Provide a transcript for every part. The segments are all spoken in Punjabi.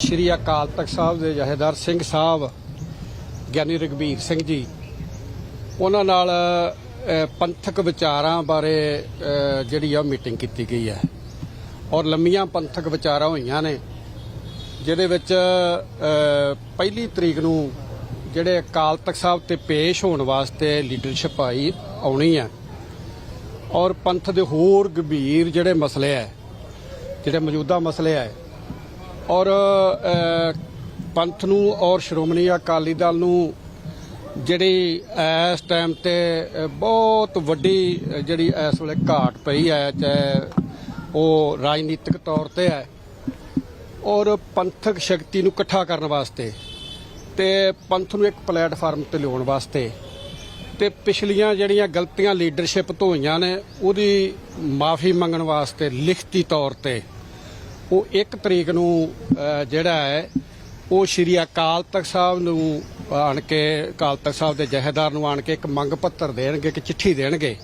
ਸ਼੍ਰੀ ਅਕਾਲ ਤਖਤ ਸਾਹਿਬ ਦੇ ਜਹੇਦਾਰ ਸਿੰਘ ਸਾਹਿਬ, ਗਿਆਨੀ ਰਗਵੀਰ ਸਿੰਘ ਜੀ। ਉਹਨਾਂ ਨਾਲ ਪੰਥਕ ਵਿਚਾਰਾਂ ਬਾਰੇ ਜਿਹੜੀ ਆ ਮੀਟਿੰਗ ਕੀਤੀ ਗਈ ਹੈ। ਔਰ ਲੰਮੀਆਂ ਪੰਥਕ ਵਿਚਾਰਾਂ ਹੋਈਆਂ ਨੇ, ਜਿਹਦੇ ਵਿੱਚ ਪਹਿਲੀ ਤਰੀਕ ਨੂੰ ਜਿਹੜੇ ਅਕਾਲ ਤਖਤ ਸਾਹਿਬ ਤੇ ਪੇਸ਼ ਹੋਣ ਵਾਸਤੇ ਲੀਡਰਸ਼ਿਪ ਆਈ, ਆਉਣੀ ਹੈ। ਔਰ ਪੰਥ ਦੇ ਹੋਰ ਗੰਭੀਰ ਜਿਹੜੇ ਮਸਲੇ ਹੈ, ਜਿਹੜੇ ਮੌਜੂਦਾ ਮਸਲੇ ਹੈ ਔਰ ਪੰਥ ਨੂੰ ਔਰ ਸ਼੍ਰੋਮਣੀ ਅਕਾਲੀ ਦਲ ਨੂੰ ਜਿਹੜੀ ਇਸ ਟਾਈਮ ਤੇ ਬਹੁਤ ਵੱਡੀ ਜਿਹੜੀ ਇਸ ਵੇਲੇ ਘਾਟ ਪਈ ਹੈ, ਚਾਹੇ ਉਹ ਰਾਜਨੀਤਿਕ ਤੌਰ ਤੇ ਹੈ, ਔਰ ਪੰਥਕ ਸ਼ਕਤੀ ਨੂੰ ਇਕੱਠਾ ਕਰਨ ਵਾਸਤੇ ਤੇ ਪੰਥ ਨੂੰ ਇੱਕ ਪਲੇਟਫਾਰਮ ਤੇ ਲਿਆਉਣ ਵਾਸਤੇ ਤੇ ਪਿਛਲੀਆਂ ਜਿਹੜੀਆਂ ਗਲਤੀਆਂ ਲੀਡਰਸ਼ਿਪ ਤੋਂ ਹੋਈਆਂ ਨੇ, ਉਹਦੀ ਮਾਫੀ ਮੰਗਣ ਵਾਸਤੇ ਲਿਖਤੀ ਤੌਰ ਤੇ ਉਹ 1 ਤਰੀਕ ਨੂੰ ਜਿਹੜਾ ਹੈ, ਉਹ ਸ਼੍ਰੀ ਅਕਾਲ ਤਖਤ ਸਾਹਿਬ ਨੂੰ ਆਣ ਕੇ, ਅਕਾਲ ਤਖਤ ਸਾਹਿਬ ਦੇ ਜਹੇਦਾਰ ਨੂੰ ਆਣ ਕੇ ਇੱਕ ਮੰਗ ਪੱਤਰ ਦੇਣਗੇ ਕਿ ਚਿੱਠੀ ਦੇਣਗੇ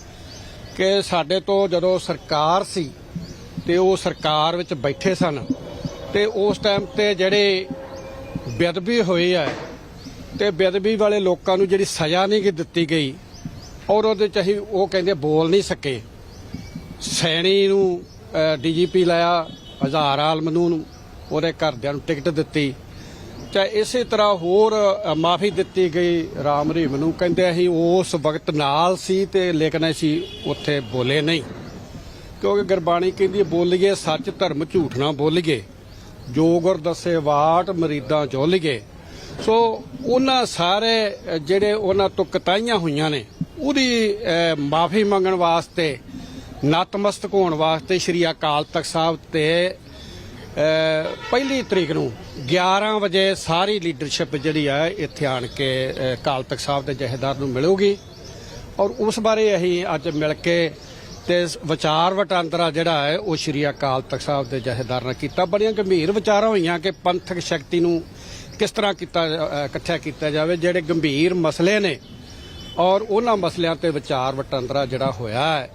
ਕਿ ਸਾਡੇ ਤੋਂ ਜਦੋਂ ਸਰਕਾਰ ਸੀ ਤੇ ਉਹ ਸਰਕਾਰ ਵਿੱਚ ਬੈਠੇ ਸਨ ਤੇ ਉਸ ਟਾਈਮ ਤੇ ਜਿਹੜੇ ਬੇਅਦਬੀ ਹੋਈ ਹੈ ਤੇ ਬੇਅਦਬੀ ਵਾਲੇ ਲੋਕਾਂ ਨੂੰ ਜਿਹੜੀ ਸਜ਼ਾ ਨਹੀਂ ਦਿੱਤੀ ਗਈ ਔਰ ਉਹਦੇ ਚ ਅਸੀਂ ਉਹ ਕਹਿੰਦੇ ਬੋਲ ਨਹੀਂ ਸਕੇ। ਸੈਣੀ ਨੂੰ ਡੀਜੀਪੀ ਲਾਇਆ ਹਜ਼ਾਰ ਆਲਮ ਨੂੰ ਉਹਦੇ ਘਰਦਿਆਂ ਨੂੰ ਟਿਕਟ ਦਿੱਤੀ। ਚਾਹੇ ਇਸੇ ਤਰ੍ਹਾਂ ਹੋਰ ਮਾਫੀ ਦਿੱਤੀ ਗਈ ਰਾਮ ਰਹੀਮ ਨੂੰ। ਕਹਿੰਦੇ ਅਸੀਂ ਉਸ ਵਕਤ ਨਾਲ ਸੀ ਤੇ ਲੇਕਿਨ ਅਸੀਂ ਉੱਥੇ ਬੋਲੇ ਨਹੀਂ। ਕਿਉਂਕਿ ਗੁਰਬਾਣੀ ਕਹਿੰਦੀ ਬੋਲੀਏ ਸੱਚ ਧਰਮ ਝੂਠ ਨਾ ਬੋਲੀਏ। ਜੋ ਗੁਰ ਦੱਸੇ ਵਾਟ ਮਰੀਦਾਂ ਚੋਲੀਏ ਸੋ ਉਹਨਾਂ ਸਾਰੇ ਜਿਹੜੇ ਉਹਨਾਂ ਤੋਂ ਕਤਾਈਆਂ ਹੋਈਆਂ ਨੇ, ਉਹਦੀ ਮਾਫੀ ਮੰਗਣ ਵਾਸਤੇ ਨਤਮਸਤਕ ਹੋਣ ਵਾਸਤੇ ਸ਼੍ਰੀ ਅਕਾਲ ਤਖਤ ਸਾਹਿਬ ਤੇ ਪਹਿਲੀ ਤਰੀਕ ਨੂੰ 11 ਵਜੇ ਸਾਰੀ ਲੀਡਰਸ਼ਿਪ ਜਿਹੜੀ ਹੈ ਇੱਥੇ ਆਣ ਕੇ ਅਕਾਲ ਤਖਤ ਸਾਹਿਬ ਦੇ ਜਹੇਦਾਰ ਨੂੰ ਮਿਲੂਗੀ। ਔਰ ਉਸ ਬਾਰੇ ਅਸੀਂ ਅੱਜ ਮਿਲ ਕੇ ਤੇ ਵਿਚਾਰ ਵਟਾਂਦਰਾ ਜਿਹੜਾ ਹੈ, ਉਹ ਸ਼੍ਰੀ ਅਕਾਲ ਤਖਤ ਸਾਹਿਬ ਦੇ ਜਹੇਦਾਰ ਨਾਲ ਕੀਤਾ। ਬੜੀਆਂ ਗੰਭੀਰ ਵਿਚਾਰਾਂ ਹੋਈਆਂ ਕਿ ਪੰਥਕ ਸ਼ਕਤੀ ਨੂੰ ਕਿਸ ਤਰ੍ਹਾਂ ਕੀਤਾ ਜਾ- ਇਕੱਠਾ ਕੀਤਾ ਜਾਵੇ, ਜਿਹੜੇ ਗੰਭੀਰ ਮਸਲੇ ਨੇ। ਔਰ ਉਹਨਾਂ ਮਸਲਿਆਂ ਤੇ ਵਿਚਾਰ ਵਟਾਂਦਰਾ ਜਿਹੜਾ ਹੋਇਆ ਹੈ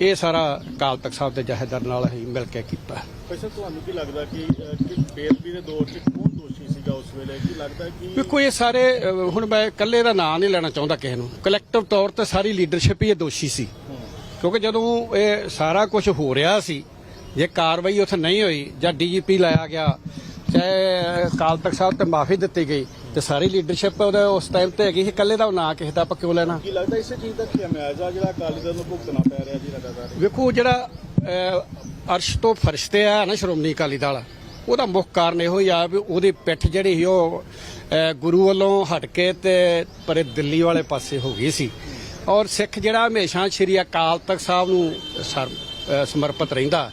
ਇਹ ਸਾਰਾ ਅਕਾਲ ਤਖਤ ਸਾਹਿਬ ਦੇ ਜਹੇਦਾਰ ਨਾਲ ਅਸੀਂ ਮਿਲ ਕੇ ਕੀਤਾ। ਵੈਸੇ ਤੁਹਾਨੂੰ ਕੀ ਲੱਗਦਾ ਕਿ ਕਿ ਬੇਅਦਬੀ ਦੇ ਦੌਰ 'ਚ ਕੌਣ ਦੋਸ਼ੀ ਸੀਗਾ ਉਸ ਵੇਲੇ? ਕੀ ਲੱਗਦਾ ਕਿ ਵੇਖੋ ਇਹ ਸਾਰੇ ਹੁਣ ਮੈਂ ਇਕੱਲੇ ਦਾ ਨਾਂ ਨਹੀਂ ਲੈਣਾ ਚਾਹੁੰਦਾ ਕਿਸੇ ਨੂੰ। ਕਲੈਕਟਿਵ ਤੌਰ ਤੇ ਸਾਰੀ ਲੀਡਰਸ਼ਿਪ ਹੀ ਇਹ ਦੋਸ਼ੀ ਸੀ। ਕਿਉਂਕਿ ਜਦੋਂ ਇਹ ਸਾਰਾ ਕੁਝ ਹੋ ਰਿਹਾ ਸੀ ਜੇ ਕਾਰਵਾਈ ਉੱਥੇ ਨਹੀਂ ਹੋਈ ਜਾਂ ਡੀਜੀਪੀ ਲਾਇਆ ਗਿਆ ਚਾਹੇ ਅਕਾਲ ਤਖਤ ਸਾਹਿਬ ਤੇ ਮਾਫੀ ਦਿੱਤੀ ਗਈ ਤੇ ਸਾਰੀ ਲੀਡਰਸ਼ਿਪ ਉਹਦੇ ਉਸ ਟਾਈਮ ਤੇ ਹੈਗੀ ਸੀ ਇਕੱਲੇ ਦਾ ਨਾਂ ਕਿਸੇ ਦਾ ਆਪਾਂ ਕਿਉਂ ਲੈਣਾ? ਕੀ ਲੱਗਦਾ ਇਸੇ ਚੀਜ਼ ਦਾ ਖਿਆਮਿਆਜ਼ਾ ਜਿਹੜਾ ਅਕਾਲੀ ਦਲ ਨੂੰ ਭੁਗਤਣਾ ਪੈ ਰਿਹਾ ਜੀ ਲਗਾਤਾਰ? ਵੇਖੋ ਜਿਹੜਾ ਅਰਸ਼ ਤੋਂ ਫਰਸ਼ ਤੇ ਆ ਨਾ ਸ਼੍ਰੋਮਣੀ ਅਕਾਲੀ ਦਲ ਉਹਦਾ ਮੁੱਖ ਕਾਰਨ ਇਹੋ ਹੀ ਆ ਵੀ ਉਹਦੀ ਪਿੱਠ ਜਿਹੜੀ ਸੀ ਉਹ ਗੁਰੂ ਵੱਲੋਂ ਹਟ ਕੇ ਤੇ ਪਰੇ ਦਿੱਲੀ ਵਾਲੇ ਪਾਸੇ ਹੋ ਗਈ ਸੀ। ਔਰ ਸਿੱਖ ਜਿਹੜਾ ਹਮੇਸ਼ਾ ਸ਼੍ਰੀ ਅਕਾਲ ਤਖਤ ਸਾਹਿਬ ਨੂੰ ਸਮਰਪਿਤ ਰਹਿੰਦਾ।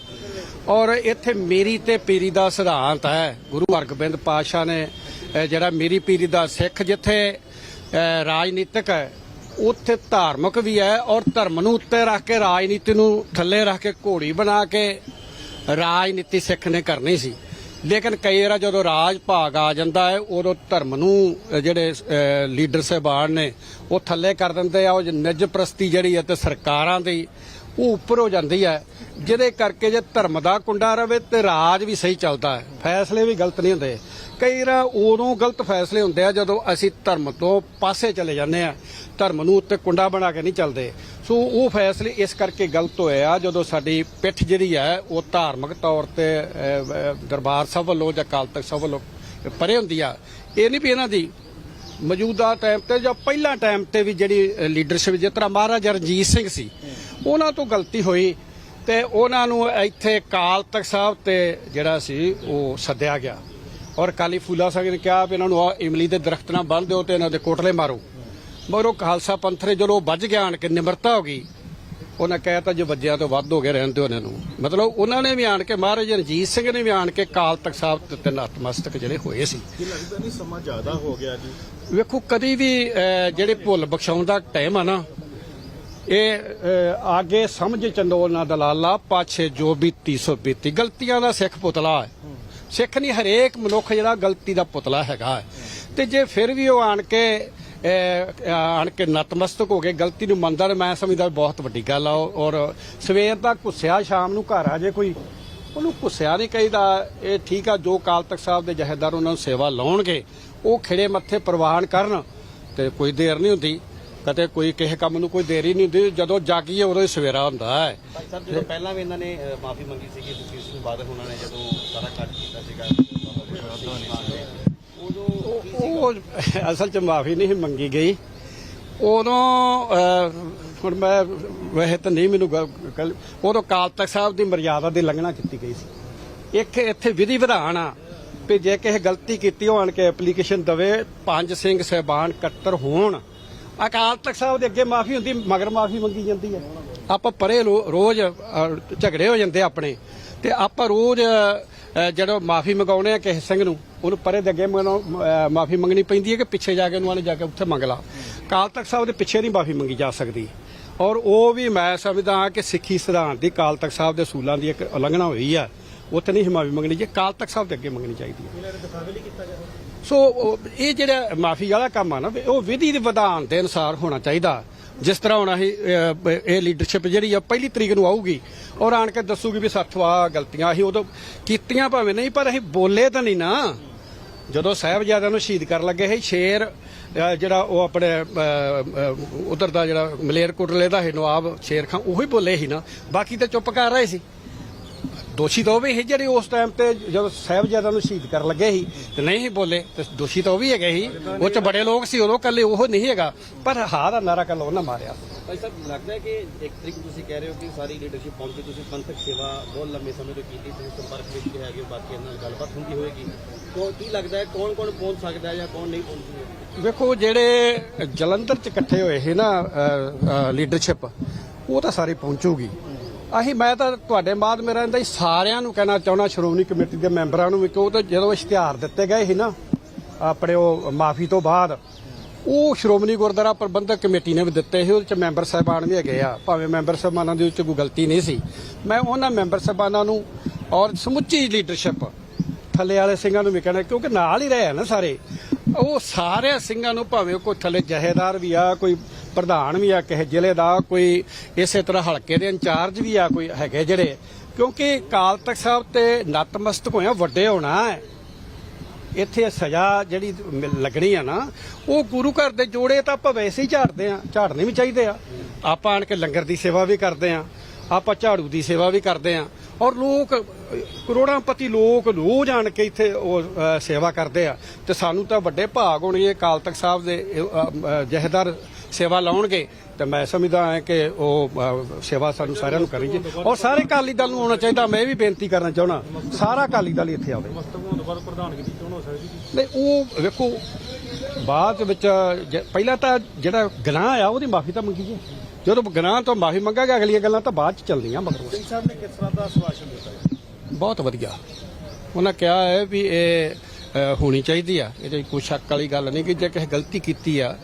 ਔਰ ਇੱਥੇ ਮੇਰੀ ਤੇ ਪੀਰੀ ਦਾ ਸਿਧਾਂਤ ਹੈ ਗੁਰੂ ਹਰਗੋਬਿੰਦ ਪਾਤਸ਼ਾਹ ਨੇ ਜਿਹੜਾ ਮੇਰੀ ਪੀਰੀ ਦਾ ਸਿੱਖ ਜਿੱਥੇ ਰਾਜਨੀਤਿਕ ਹੈ, ਉੱਥੇ ਧਾਰਮਿਕ ਵੀ ਹੈ ਔਰ ਧਰਮ ਨੂੰ ਉੱਤੇ ਰੱਖ ਕੇ, ਰਾਜਨੀਤੀ ਨੂੰ ਥੱਲੇ ਰੱਖ ਕੇ, ਘੋੜੀ ਬਣਾ ਕੇ ਰਾਜਨੀਤੀ ਸਿੱਖ ਨੇ ਕਰਨੀ ਸੀ। ਲੇਕਿਨ ਕਈ ਵਾਰ ਜਦੋਂ ਰਾਜ ਭਾਗ ਆ ਜਾਂਦਾ ਹੈ, ਉਦੋਂ ਧਰਮ ਨੂੰ ਜਿਹੜੇ ਲੀਡਰ ਸਾਹਿਬਾਨ ਨੇ, ਉਹ ਥੱਲੇ ਕਰ ਦਿੰਦੇ ਆ, ਉਹ ਨਿੱਜ ਪ੍ਰਸਤੀ ਜਿਹੜੀ ਹੈ ਤੇ ਸਰਕਾਰਾਂ ਦੀ, ਉਹ ਉੱਪਰ ਹੋ ਜਾਂਦੀ ਹੈ। ਜਿਹਦੇ ਕਰਕੇ ਜੇ ਧਰਮ ਦਾ ਕੁੰਡਾ ਰਵੇ ਤੇ ਰਾਜ ਵੀ ਸਹੀ ਚੱਲਦਾ ਹੈ। ਫੈਸਲੇ ਵੀ ਗਲਤ ਨਹੀਂ ਹੁੰਦੇ। ਕਈ ਵਾਰ ਉਦੋਂ ਗਲਤ ਫੈਸਲੇ ਹੁੰਦੇ ਆ ਜਦੋਂ ਅਸੀਂ ਧਰਮ ਤੋਂ ਪਾਸੇ ਚਲੇ ਜਾਂਦੇ ਆ। ਧਰਮ ਨੂੰ ਉੱਤੇ ਕੁੰਡਾ ਬਣਾ ਕੇ ਨਹੀਂ ਚੱਲਦੇ। ਸੋ ਉਹ ਫੈਸਲੇ ਇਸ ਕਰਕੇ ਗਲਤ ਹੋਏ ਆ, ਜਦੋਂ ਸਾਡੀ ਪਿੱਠ ਜਿਹੜੀ ਹੈ ਉਹ ਧਾਰਮਿਕ ਤੌਰ ਤੇ ਦਰਬਾਰ ਸਾਹਿਬ ਵੱਲੋਂ ਜਾਂ ਅਕਾਲ ਤਖਤ ਸਾਹਿਬ ਵੱਲੋਂ ਪਰੇ ਹੁੰਦੀ ਆ। ਇਹ ਨਹੀਂ ਵੀ ਇਹਨਾਂ ਦੀ ਮੌਜੂਦਾ ਟਾਈਮ ਤੇ ਜਾਂ ਪਹਿਲਾ ਟਾਈਮ ਤੇ ਵੀ ਜਿਹੜੀ ਲੀਡਰਸ਼ਿਪ ਜਿਸ ਤਰ੍ਹਾਂ ਮਹਾਰਾਜਾ ਰਣਜੀਤ ਸਿੰਘ ਸੀ, ਉਹਨਾਂ ਤੋਂ ਗਲਤੀ ਹੋਈ ਤੇ ਉਹਨਾਂ ਨੂੰ ਇੱਥੇ ਕਾਲ ਤਖਤ ਸਾਹਿਬ ਤੇ ਜਿਹੜਾ ਸੀ, ਉਹ ਸੱਦਿਆ ਗਿਆ। ਔਰ ਕਾਲੀ ਫੂਲਾ ਸਿੰਘ ਨੇ ਕਿਹਾ ਵੀ ਇਹਨਾਂ ਨੂੰ ਆਹ ਇਮਲੀ ਦੇ ਦਰਖਤ ਨਾਲ ਬੰਨ੍ਹ ਦਿਓ ਤੇ ਇਹਨਾਂ ਦੇ ਕੋਟਲੇ ਮਾਰੋ। ਮਗਰੋਂ ਖਾਲਸਾ ਪੰਥ ਨੇ ਜਦੋਂ ਵੱਜ ਗਿਆ ਆਣ ਕੇ ਨਿਮਰਤਾ ਹੋ ਗਈ ਉਹਨਾਂ ਕਹਿਤਾ ਜੇ ਵੱਜਿਆ ਤੋਂ ਵੱਧ ਹੋ ਗਿਆ ਰਹਿਣ ਦਿਓ ਇਹਨਾਂ ਨੂੰ। ਮਤਲਬ ਉਹਨਾਂ ਨੇ ਵੀ ਆਣ ਕੇ ਮਹਾਰਾਜਾ ਰਣਜੀਤ ਸਿੰਘ ਨੇ ਵੀ ਆਣ ਕੇ ਕਾਲ ਤਖਤ ਸਾਹਿਬ ਤੇ ਤੇ ਨਤਮਸਤਕ ਜਿਹੜੇ ਹੋਏ ਸੀ। ਕੀ ਲੱਗਦਾ ਨਹੀਂ ਸਮਾਂ ਜ਼ਿਆਦਾ ਹੋ ਗਿਆ ਜੀ? ਵੇਖੋ ਕਦੀ ਵੀ ਅਹ, ਜਿਹੜੇ ਭੁੱਲ ਬਖਸ਼ਾਉਣ ਦਾ ਟਾਈਮ ਆ ਨਾ ਇਹ ਅਹ, ਆਗੇ ਸਮਝ ਚੰਡੋਲ ਨਾ ਦਲਾਲਾ ਪਾਛੇ ਜੋ ਬੀਤੀ ਸੋ ਬੀਤੀ ਗਲਤੀਆਂ ਦਾ ਸਿੱਖ ਪੁਤਲਾ ਹੈ। ਸਿੱਖ ਨਹੀਂ, ਹਰੇਕ ਮਨੁੱਖ ਜਿਹੜਾ ਗਲਤੀ ਦਾ ਪੁਤਲਾ ਹੈਗਾ। ਤੇ ਜੇ ਫਿਰ ਵੀ ਉਹ ਆਣ ਕੇ ਆਣ ਕੇ ਨਤਮਸਤਕ ਹੋ ਕੇ ਗਲਤੀ ਨੂੰ ਮੰਨਦਾ, ਮੈਂ ਸਮਝਦਾ ਬਹੁਤ ਵੱਡੀ ਗੱਲ ਆ। ਔਰ ਸਵੇਰ ਦਾ ਘੁੱਸਿਆ, ਸ਼ਾਮ ਨੂੰ ਘਰ ਆ ਜੇ ਕੋਈ, ਉਹਨੂੰ ਘੁੱਸਿਆ ਨਹੀਂ ਕਹੀਦਾ। ਇਹ ਠੀਕ ਆ, ਜੋ ਕਾਲ ਤਖਤ ਸਾਹਿਬ ਦੇ ਜਹੇਦਾਰ ਉਹਨਾਂ ਨੂੰ ਸੇਵਾ ਲਾਉਣਗੇ, ਉਹ ਖਿੜੇ ਮੱਥੇ ਪ੍ਰਵਾਨ ਕਰਨ ਤੇ ਕੋਈ ਦੇਰ ਨਹੀਂ ਹੁੰਦੀ। ਕਦੇ ਕੋਈ ਕਿਸੇ ਕੰਮ ਨੂੰ ਕੋਈ ਦੇਰੀ ਨਹੀਂ ਹੁੰਦੀ, ਜਦੋਂ ਜਾਗੀਏ ਉਦੋਂ ਹੀ ਸਵੇਰਾ ਹੁੰਦਾ ਹੈ। ਭਾਈ ਸਾਹਿਬ, ਜਦੋਂ ਪਹਿਲਾਂ ਵੀ ਇਹਨਾਂ ਨੇ ਮਾਫੀ ਮੰਗੀ ਸੀਗੀ ਸੁਖੀ ਸਿੰਘ ਬਾਦਲ ਉਹਨਾਂ ਨੇ ਜਦੋਂ ਸਾਰਾ ਕੱਟ ਕੀਤਾ ਸੀਗਾ ਉਹ ਅਸਲ 'ਚ ਮਾਫੀ ਨਹੀਂ ਮੰਗੀ ਗਈ। ਉਦੋਂ ਹੁਣ ਮੈਂ ਵੈਸੇ ਤਾਂ ਨਹੀਂ ਮੈਨੂੰ ਉਦੋਂ ਕਾਲ ਤਖਤ ਸਾਹਿਬ ਦੀ ਮਰਿਆਦਾ ਦੀ ਲੰਘਣਾ ਕੀਤੀ ਗਈ ਸੀ। ਇੱਕ ਇੱਥੇ ਵਿਧੀ ਵਿਧਾਨ ਆ ਵੀ ਜੇ ਕਿਸੇ ਗਲਤੀ ਕੀਤੀ ਹੋਣ ਕੇ ਐਪਲੀਕੇਸ਼ਨ ਦਵੇ, ਪੰਜ ਸਿੰਘ ਸਹਿਬਾਨ ਇਕੱਤਰ ਹੋਣ। ਅਕਾਲ ਤਖਤ ਸਾਹਿਬ ਦੇ ਅੱਗੇ ਮਾਫੀ ਹੁੰਦੀ, ਮਗਰ ਮਾਫੀ ਮੰਗੀ ਜਾਂਦੀ ਹੈ। ਆਪਾਂ ਪਰੇ ਲੋ- ਰੋਜ਼ ਝਗੜੇ ਹੋ ਜਾਂਦੇ ਆਪਣੇ। ਤੇ ਆਪਾਂ ਰੋਜ਼ ਜਿਹੜਾ ਮਾਫੀ ਮੰਗਾਉਣੇ ਆ ਕਿਸੇ ਸਿੰਘ ਨੂੰ, ਉਹਨੂੰ ਪਰੇ ਦੇ ਅੱਗੇ ਮਾਫੀ ਮੰਗਣੀ ਪੈਂਦੀ ਹੈ ਕਿ ਪਿੱਛੇ ਜਾ ਕੇ ਉਹਨਾਂ ਨੇ ਜਾ ਕੇ ਉੱਥੇ ਮੰਗ ਲਾ। ਕਾਲ ਤਖਤ ਸਾਹਿਬ ਦੇ ਪਿੱਛੇ ਨਹੀਂ ਮਾਫੀ ਮੰਗੀ ਜਾ ਸਕਦੀ। ਔਰ ਉਹ ਵੀ ਮੈਂ ਸਮਝਦਾ ਕਿ ਸਿੱਖੀ ਸਿਧਾਂਤ ਦੀ ਕਾਲ ਤਖਤ ਸਾਹਿਬ ਦੇ ਅਸੂਲਾਂ ਦੀ ਇੱਕ ਉਲੰਘਣਾ ਹੋਈ ਆ, ਉੱਥੇ ਨਹੀਂ ਸੀ ਮਾਫੀ ਮੰਗਣੀ ਜੇ ਕਾਲ ਤਖਤ ਸਾਹਿਬ ਦੇ ਅੱਗੇ ਮੰਗਣੀ ਚਾਹੀਦੀ ਹੈ। ਸੋ ਇਹ ਜਿਹੜਾ ਮਾਫੀ ਵਾਲਾ ਕੰਮ ਆ ਨਾ, ਉਹ ਵਿਧੀ ਦੇ ਵਿਧਾਨ ਦੇ ਅਨੁਸਾਰ ਹੋਣਾ ਚਾਹੀਦਾ। ਜਿਸ ਤਰ੍ਹਾਂ ਹੁਣ ਅਸੀਂ ਇਹ ਲੀਡਰਸ਼ਿਪ ਜਿਹੜੀ ਆ, ਪਹਿਲੀ ਤਰੀਕ ਨੂੰ ਆਊਗੀ, ਔਰ ਆਣ ਕੇ ਦੱਸੂਗੀ ਵੀ ਸਾਥੋਂ ਆ ਗਲਤੀਆਂ, ਅਸੀਂ ਉਦੋਂ ਕੀਤੀਆਂ ਭਾਵੇਂ ਨਹੀਂ, ਪਰ ਅਸੀਂ ਬੋਲੇ ਤਾਂ ਨਹੀਂ ਨਾ। ਜਦੋਂ ਸਾਹਿਬਜ਼ਾਦਿਆਂ ਨੂੰ ਸ਼ਹੀਦ ਕਰਨ ਲੱਗੇ ਸੀ ਸ਼ੇਰ ਜਿਹੜਾ ਉਹ ਆਪਣੇ ਉਧਰ ਦਾ ਜਿਹੜਾ ਮਲੇਰਕੋਟਲੇ ਦਾ ਹੈ ਨਵਾਬ ਸ਼ੇਰ ਖਾਨ, ਉਹੀ ਬੋਲੇ ਸੀ ਨਾ। ਬਾਕੀ ਤਾਂ ਚੁੱਪ ਕਰ ਰਹੇ ਸੀ। ਦੋਸ਼ੀ ਤਾਂ ਉਹ ਵੀ ਸੀ ਜਿਹੜੇ ਉਸ ਟਾਈਮ ਤੇ ਜਦੋਂ ਸਾਹਿਬਜ਼ਾਦਿਆਂ ਨੂੰ ਸ਼ਹੀਦ ਕਰਨ ਲੱਗੇ ਸੀ ਤੇ ਨਹੀਂ ਸੀ ਬੋਲੇ ਤੇ ਦੋਸ਼ੀ ਤਾਂ ਉਹ ਵੀ ਹੈਗੇ ਸੀ। ਉਹ ਚ ਬੜੇ ਲੋਕ ਸੀ ਉਦੋਂ ਕੱਲੇ ਉਹ ਨਹੀਂ ਹੈਗਾ। ਪਰ ਹਾਂ ਦਾ ਨਾਰਾ ਕੱਲ ਉਹਨਾਂ ਮਾਰਿਆ। ਭਾਈ ਸਾਹਿਬ ਲੱਗਦਾ ਹੈ ਕਿ ਇੱਕ ਤਰੀਕ ਤੁਸੀਂ ਕਹਿ ਰਹੇ ਹੋ ਕਿ ਸਾਰੀ ਲੀਡਰਸ਼ਿਪ ਪਹੁੰਚੀ ਤੁਸੀਂ ਪੰਥਕ ਸੇਵਾ ਬਹੁਤ ਲੰਮੇ ਸਮੇਂ ਤੋਂ ਕੀਤੀ ਤੁਸੀਂ ਸੰਪਰਕ ਵਿੱਚ ਹੈਗੇ ਹੋ ਬਾਕੀ ਇਹਨਾਂ ਨਾਲ ਗੱਲਬਾਤ ਹੁੰਦੀ ਹੋਏਗੀ। ਤੋਂ ਕੀ ਲੱਗਦਾ ਹੈ ਕੌਣ ਕੌਣ ਪਹੁੰਚ ਸਕਦਾ ਹੈ ਜਾਂ ਕੌਣ ਨਹੀਂ ਪਹੁੰਚ ਸਕਦਾ? ਵੇਖੋ ਜਿਹੜੇ ਜਲੰਧਰ ਚ ਇਕੱਠੇ ਹੋਏ ਸੀ ਨਾ ਲੀਡਰਸ਼ਿਪ ਉਹ ਤਾਂ ਸਾਰੇ ਪਹੁੰਚੂਗੀ। ਅਸੀਂ ਮੈਂ ਤਾਂ ਤੁਹਾਡੇ ਬਾਅਦ ਮੇਰਾ ਇਹਦਾ ਸਾਰਿਆਂ ਨੂੰ ਕਹਿਣਾ ਚਾਹੁੰਦਾ, ਸ਼੍ਰੋਮਣੀ ਕਮੇਟੀ ਦੇ ਮੈਂਬਰਾਂ ਨੂੰ ਵੀ ਕਿ ਉਹ ਤਾਂ ਜਦੋਂ ਇਸ਼ਤਿਹਾਰ ਦਿੱਤੇ ਗਏ ਸੀ ਨਾ, ਆਪਣੇ ਉਹ ਮਾਫੀ ਤੋਂ ਬਾਅਦ, ਉਹ ਸ਼੍ਰੋਮਣੀ ਗੁਰਦੁਆਰਾ ਪ੍ਰਬੰਧਕ ਕਮੇਟੀ ਨੇ ਵੀ ਦਿੱਤੇ ਸੀ, ਉਹਦੇ ਚ ਮੈਂਬਰ ਸਾਹਿਬਾਨ ਵੀ ਹੈਗੇ ਆ, ਭਾਵੇਂ ਮੈਂਬਰ ਸਾਹਿਬਾਨਾਂ ਦੇ ਵਿੱਚ ਕੋਈ ਗਲਤੀ ਨਹੀਂ ਸੀ। ਮੈਂ ਉਹਨਾਂ ਮੈਂਬਰ ਸਾਹਿਬਾਨਾਂ ਨੂੰ ਔਰ ਸਮੁੱਚੀ ਲੀਡਰਸ਼ਿਪ, ਥੱਲੇ ਵਾਲੇ ਸਿੰਘਾਂ ਨੂੰ ਵੀ ਕਹਿਣਾ, ਕਿਉਂਕਿ ਨਾਲ ਹੀ ਰਹੇ ਆ ਨਾ ਸਾਰੇ, ਉਹ ਸਾਰੇ ਸਿੰਘਾਂ ਨੂੰ ਭਾਵੇਂ ਕੋਈ ਥੱਲੇ ਜਹੇਦਾਰ ਵੀ ਆ, ਕੋਈ ਪ੍ਰਧਾਨ ਵੀ ਆ ਕਿਸੇ ਜ਼ਿਲ੍ਹੇ ਦਾ ਕੋਈ ਇਸੇ ਤਰ੍ਹਾਂ ਹਲਕੇ ਦੇ ਇੰਚਾਰਜ ਵੀ ਆ ਕੋਈ ਹੈਗੇ ਜਿਹੜੇ। ਕਿਉਂਕਿ ਕਾਲ ਤਖਤ ਸਾਹਿਬ ਤੇ ਨਤਮਸਤਕ ਹੋਇਆ ਵੱਡੇ ਹੋਣਾ ਹੈ। ਇੱਥੇ ਸਜ਼ਾ ਜਿਹੜੀ ਲੱਗਣੀ ਆ ਨਾ ਉਹ ਗੁਰੂ ਘਰ ਦੇ ਜੋੜੇ ਤਾਂ ਆਪਾਂ ਵੈਸੇ ਹੀ ਝਾੜਦੇ ਆ ਝਾੜਨੇ ਵੀ ਚਾਹੀਦੇ ਆ। ਆਪਾਂ ਆਣ ਕੇ ਲੰਗਰ ਦੀ ਸੇਵਾ ਵੀ ਕਰਦੇ ਆ ਆਪਾਂ ਝਾੜੂ ਦੀ ਸੇਵਾ ਵੀ ਕਰਦੇ ਆ। ਔਰ ਲੋਕ ਕਰੋੜਾਂ ਕਰੋੜਾਂਪਤੀ ਲੋਕ ਰੋਜ਼ ਆਣ ਕੇ ਇੱਥੇ ਉਹ ਸੇਵਾ ਕਰਦੇ ਆ। ਤੇ ਸਾਨੂੰ ਤਾਂ ਵੱਡੇ ਭਾਗ ਹੋਣਗੇ ਕਾਲ ਤਖਤ ਸਾਹਿਬ ਦੇ ਇਹ, ਜਹੇਦਾਰ ਸੇਵਾ ਲਾਉਣਗੇ ਤੇ ਮੈਂ ਸਮਝਦਾ ਹਾਂ ਕਿ ਉਹ ਸੇਵਾ ਸਾਨੂੰ ਸਾਰਿਆਂ ਨੂੰ ਕਰਨੀ ਚਾਹੀਦੀ ਔਰ ਸਾਰੇ ਅਕਾਲੀ ਦਲ ਨੂੰ ਆਉਣਾ ਚਾਹੀਦਾ ਮੈਂ ਇਹ ਵੀ ਬੇਨਤੀ ਕਰਨਾ ਚਾਹਣਾ ਸਾਰਾ ਅਕਾਲੀ ਦਲ ਇੱਥੇ ਆਵੇ। ਨਹੀਂ ਉਹ ਵੇਖੋ ਬਾਅਦ ਵਿੱਚ ਪਹਿਲਾਂ ਤਾਂ ਜਿਹੜਾ ਗੁਨਾਹ ਆ ਉਹਦੀ ਮਾਫੀ ਤਾਂ ਮੰਗੀ ਜੇ ਜਦੋਂ ਗੁਨਾਹ ਤੋਂ ਮਾਫੀ ਮੰਗਾਂਗੇ ਅਗਲੀਆਂ ਗੱਲਾਂ ਤਾਂ ਬਾਅਦ ਚ ਚੱਲਦੀਆਂ ਮਗਰੋਂ। ਸਿੰਘ ਸਾਹਿਬ ਨੇ ਕਿਸ ਤਰ੍ਹਾਂ ਦਾ ਸਵਾਸ਼ਨ ਦਿੱਤਾ? ਬਹੁਤ ਵਧੀਆ। ਉਹਨਾਂ ਕਿਹਾ ਹੈ ਵੀ ਇਹ ਹੋਣੀ ਚਾਹੀਦੀ ਆ। ਇਹਦੇ ਕੋਈ ਸ਼ੱਕ ਵਾਲੀ ਗੱਲ ਨਹੀਂ ਕਿ ਜੇ ਕਿਸੇ ਗਲਤੀ ਕੀਤੀ ਆ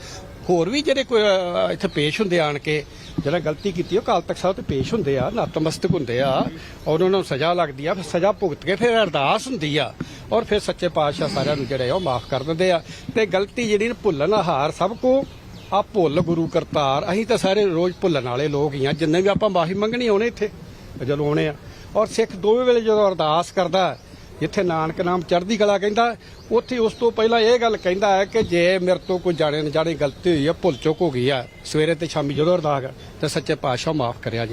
ਹੋਰ ਵੀ ਜਿਹੜੇ ਕੋਈ ਅ, ਇੱਥੇ ਪੇਸ਼ ਹੁੰਦੇ ਆਣ ਕੇ ਜਿਹੜਾ ਗਲਤੀ ਕੀਤੀ ਉਹ ਕਾਲ ਤਖਤ ਸਾਹਿਬ ਤੇ ਪੇਸ਼ ਹੁੰਦੇ ਆ ਨਤਮਸਤਕ ਹੁੰਦੇ ਆ ਔਰ ਉਹਨਾਂ ਨੂੰ ਸਜ਼ਾ ਲੱਗਦੀ ਆ ਫਿਰ ਸਜ਼ਾ ਭੁਗਤ ਕੇ ਫਿਰ ਅਰਦਾਸ ਹੁੰਦੀ ਆ ਔਰ ਫਿਰ ਸੱਚੇ ਪਾਤਸ਼ਾਹ ਸਾਰਿਆਂ ਨੂੰ ਜਿਹੜੇ ਆ ਉਹ ਮਾਫ ਕਰ ਦਿੰਦੇ ਆ। ਤੇ ਗਲਤੀ ਜਿਹੜੀ ਨਾ ਭੁੱਲਣ ਹਾਰ ਸਭ ਕੋ ਆ ਭੁੱਲ ਗੁਰੂ ਕਰਤਾਰ ਅਸੀਂ ਤਾਂ ਸਾਰੇ ਰੋਜ਼ ਭੁੱਲਣ ਵਾਲੇ ਲੋਕ ਹੀ ਆ ਜਿੰਨੇ ਵੀ ਆਪਾਂ ਮਾਫੀ ਮੰਗਣੀ ਆਉਣੇ ਇੱਥੇ ਜਦੋਂ ਆਉਣੇ ਆ। ਔਰ ਸਿੱਖ ਦੋਵੇਂ ਵੇਲੇ ਜਦੋਂ ਅਰਦਾਸ ਕਰਦਾ ਜਿੱਥੇ ਨਾਨਕ ਨਾਮ ਚੜ੍ਹਦੀ ਕਲਾ ਕਹਿੰਦਾ, ਉੱਥੇ ਉਸ ਤੋਂ ਪਹਿਲਾਂ ਇਹ ਗੱਲ ਕਹਿੰਦਾ ਹੈ ਕਿ ਜੇ ਮੇਰੇ ਤੋਂ ਕੋਈ ਜਾਣੇ ਅਣਜਾਣੇ ਗਲਤੀ ਹੋਈ ਹੈ ਭੁੱਲ ਚੁੱਕ ਹੋ ਗਈ ਆ, ਸਵੇਰੇ ਤੇ ਸ਼ਾਮੀ ਜਦੋਂ ਅਰਦਾਸ ਕਰ ਤੇ ਸੱਚੇ ਪਾਤਸ਼ਾਹ ਮਾਫ ਕਰਿਆ ਜੀ।